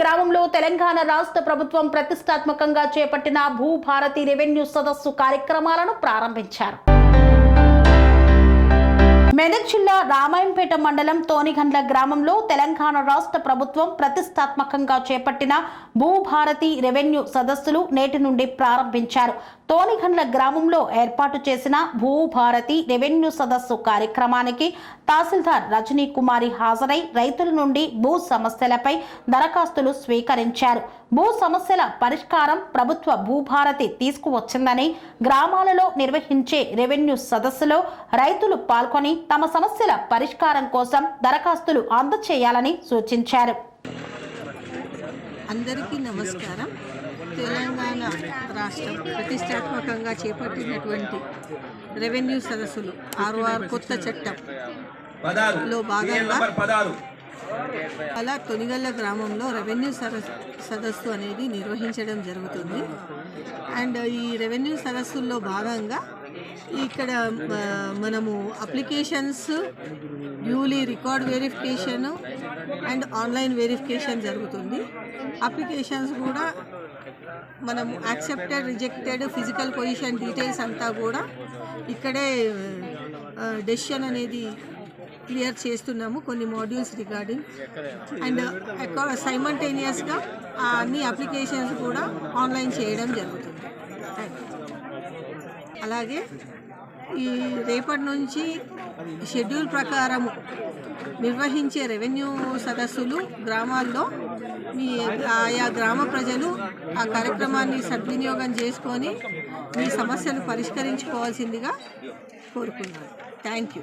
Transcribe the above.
గ్రామంలో తెలంగాణ రాష్ట్ర ప్రభుత్వం ప్రతిష్టాత్మకంగా చేపట్టిన భూభారతి రెవెన్యూ సదస్సు కార్యక్రమాలను ప్రారంభించారు. మెదక్ జిల్లా రామాయంపేట మండలం తోనిగండ్ల గ్రామంలో తెలంగాణ రాష్ట్ర ప్రభుత్వం ప్రతిష్టాత్మకంగా చేపట్టిన భూభారతి రెవెన్యూ సదస్సులు నేటి నుండి ప్రారంభించారు. తోనిగండ్ల గ్రామంలో ఏర్పాటు చేసిన భూభారతి రెవెన్యూ సదస్సు కార్యక్రమానికి తహసీల్దార్ రజనీ కుమారి హాజరై రైతుల నుండి భూ సమస్యలపై దరఖాస్తులు స్వీకరించారు. భూ సమస్యల పరిష్కారం ప్రభుత్వ భూభారతి తీసుకువచ్చిందని గ్రామాలలో నిర్వహించే రెవెన్యూ సదస్సులో రైతులు పాల్గొని తమ సమస్యల పరిష్కారం కోసం దరఖాస్తులు అందచేయాలని సూచించారు. అందరికీ నమస్కారం. తెలంగాణ రాష్ట్రం ప్రతిష్టాత్మకంగా చేపట్టినటువంటి రెవెన్యూ సదస్సులు ఆర్ఓఆర్ కొత్త చట్టం లో భాగంగా అలా తొనిగల్ల గ్రామంలో రెవెన్యూ సదస్సు అనేది నిర్వహించడం జరుగుతుంది. అండ్ ఈ రెవెన్యూ సదస్సుల్లో భాగంగా ఇక్కడ మనము applications duly record verification and online verification జరుగుతుంది. అప్లికేషన్స్ కూడా మనం accepted rejected physical position details అంతా కూడా ఇక్కడే డెసిషన్ అనేది క్లియర్ చేస్తున్నాము కొన్ని మాడ్యూల్స్ రిగార్డింగ్ అండ్ సైమల్టేనియస్గా అన్ని అప్లికేషన్స్ కూడా ఆన్లైన్ చేయడం జరుగుతుంది. అలాగే ఈ రేపటి నుంచి షెడ్యూల్ ప్రకారము నిర్వహించే రెవెన్యూ సదస్సులు గ్రామాల్లో మీ ఆయా గ్రామ ప్రజలు ఆ కార్యక్రమాన్ని సద్వినియోగం చేసుకొని మీ సమస్యలు పరిష్కరించుకోవాల్సిందిగా కోరుకున్నాను. Thank you